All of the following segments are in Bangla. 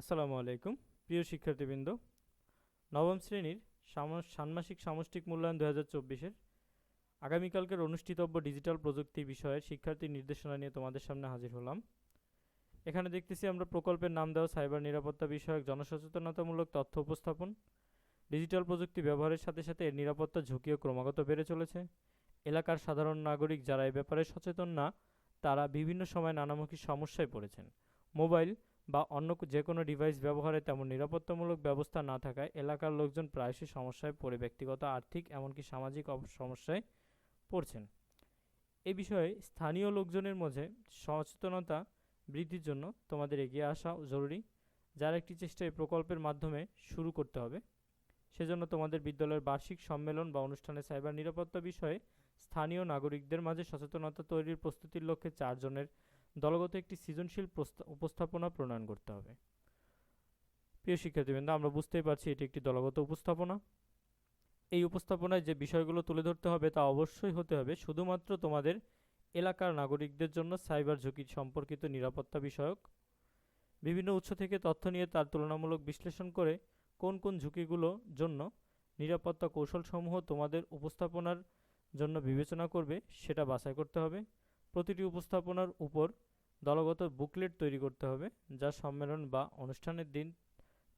আসসালামু আলাইকুম, প্রিয় শিক্ষার্থীবৃন্দ। নবম শ্রেণির ষান্মাসিক সামষ্টিক মূল্যায়ন দু হাজার চব্বিশের আগামীকালকের অনুষ্ঠিতব্য ডিজিটাল প্রযুক্তি বিষয়ের শিক্ষার্থী নির্দেশনা নিয়ে তোমাদের সামনে হাজির হলাম। এখানে দেখতেছি আমরা প্রকল্পের নাম দেওয়া সাইবার নিরাপত্তা বিষয়ক জনসচেতনতামূলক তথ্য উপস্থাপন। ডিজিটাল প্রযুক্তি ব্যবহারের সাথে সাথে এর নিরাপত্তা ঝুঁকিও ক্রমাগত বেড়ে চলেছে। এলাকার সাধারণ নাগরিক যারা এ ব্যাপারে সচেতন না, তারা বিভিন্ন সময় নানামুখী সমস্যায় পড়েছেন। মোবাইল বা অন্য যে কোনো ডিভাইস ব্যবহারে তেমন নিরাপত্তামূলক ব্যবস্থা না থাকায় এলাকার লোকজন প্রায়শই সমস্যায় পড়ে ব্যক্তিগত, আর্থিক এমনকি সামাজিক সমস্যায় পড়ছেন। এ বিষয়ে স্থানীয় লোকজনের মধ্যে সচেতনতা বৃদ্ধির জন্য তোমাদের এগিয়ে আসা জরুরি, যার একটি চেষ্টা এই প্রকল্পের মাধ্যমে শুরু করতে হবে। সেজন্য তোমাদের বিদ্যালয়ের বার্ষিক সম্মেলন বা অনুষ্ঠানে সাইবার নিরাপত্তা বিষয়ে স্থানীয় নাগরিকদের মাঝে সচেতনতা তৈরির প্রস্তুতির লক্ষ্যে চারজনের দলগত একটি সৃজনশীল উপস্থাপনা প্রণয়ন করতে হবে। প্রিয় শিক্ষার্থীবৃন্দ, আমরা বুঝতেই পারছি এটি একটি দলগত উপস্থাপনা। এই উপস্থাপনায় যে বিষয়গুলো তুলে ধরতে হবে তা অবশ্যই হতে হবে। শুধুমাত্র তোমাদের এলাকার নাগরিকদের জন্য সাইবার ঝুঁকি সম্পর্কিত নিরাপত্তা বিষয়ক, বিভিন্ন উৎস থেকে তথ্য নিয়ে তার তুলনামূলক বিশ্লেষণ করে কোন কোন ঝুঁকিগুলোর জন্য নিরাপত্তা কৌশলসমূহ তোমাদের উপস্থাপনার জন্য বিবেচনা করবে, সেটা বাছাই করতে হবে। প্রতিটি উপস্থাপনার উপর দলগত বুকলেট তৈরি করতে হবে, যা সম্মেলন বা অনুষ্ঠানের দিন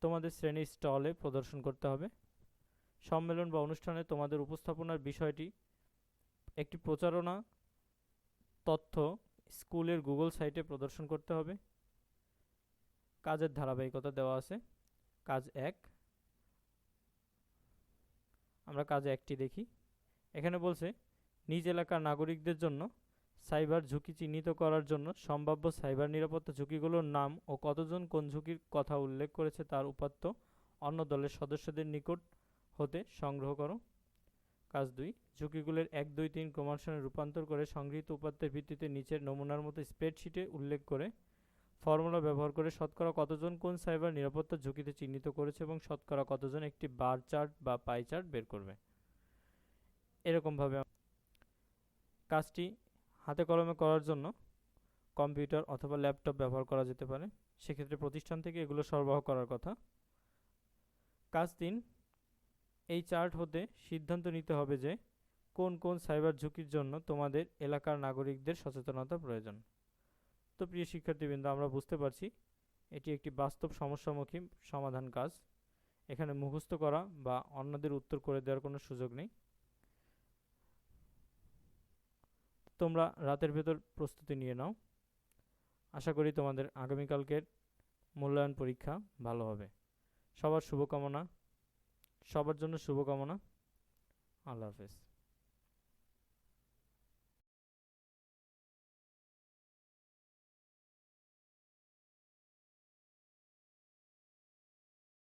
তোমাদের শ্রেণির স্টলে প্রদর্শন করতে হবে। সম্মেলন বা অনুষ্ঠানে তোমাদের উপস্থাপনার বিষয়টি, একটি প্রচারণা, তথ্য স্কুলের গুগল সাইটে প্রদর্শন করতে হবে। কাজের ধারাবাহিকতা দেওয়া আছে। কাজ এক। আমরা কাজ একটি দেখি। এখানে বলছে, নিজ এলাকার নাগরিকদের জন্য সাইবার ঝুঁকি চিহ্নিত করার জন্য সম্ভাব্য সাইবার নিরাপত্তা ঝুঁকিগুলোর নাম ও কতজন কোন ঝুঁকির কথা উল্লেখ করেছে তার উপাত্ত অন্য দলের সদস্যদের নিকট হতে সংগ্রহ করো। কাজ দুই, ঝুঁকিগুলোর এক, দুই, তিন ক্রমানুসারে রূপান্তর করে সংগৃহীত উপাত্তের ভিত্তিতে নিচের নমুনার মতো স্প্রেডশিটে উল্লেখ করে ফর্মুলা ব্যবহার করে শতকরা কতজন কোন সাইবার নিরাপত্তা ঝুঁকিতে চিহ্নিত করেছে এবং শতকরা কতজন একটি বার চার্ট বা পাই চার্ট বের করবে। এরকমভাবে কাজটি হাতে কলমে করার জন্য কম্পিউটার অথবা ল্যাপটপ ব্যবহার করা যেতে পারে। সেক্ষেত্রে প্রতিষ্ঠান থেকে এগুলো সরবরাহ করার কথা। কাজ তিন, এই চার্ট হতে সিদ্ধান্ত নিতে হবে যে কোন কোন সাইবার ঝুঁকির জন্য তোমাদের এলাকার নাগরিকদের সচেতনতা প্রয়োজন। তো প্রিয় শিক্ষার্থীবৃন্দ, আমরা বুঝতে পারছি এটি একটি বাস্তব সমস্যামুখী সমাধান কাজ। এখানে মুখস্থ করা বা অন্যদের উত্তর করে দেওয়ার কোনো সুযোগ নেই। তোমরা রাতের ভেতর প্রস্তুতি নিয়ে নাও। আশা করি তোমাদের আগামীকালকের মূল্যায়ন পরীক্ষা ভালো হবে। সবার শুভকামনা। সবার জন্য শুভকামনা। আল্লাহ হাফেজ।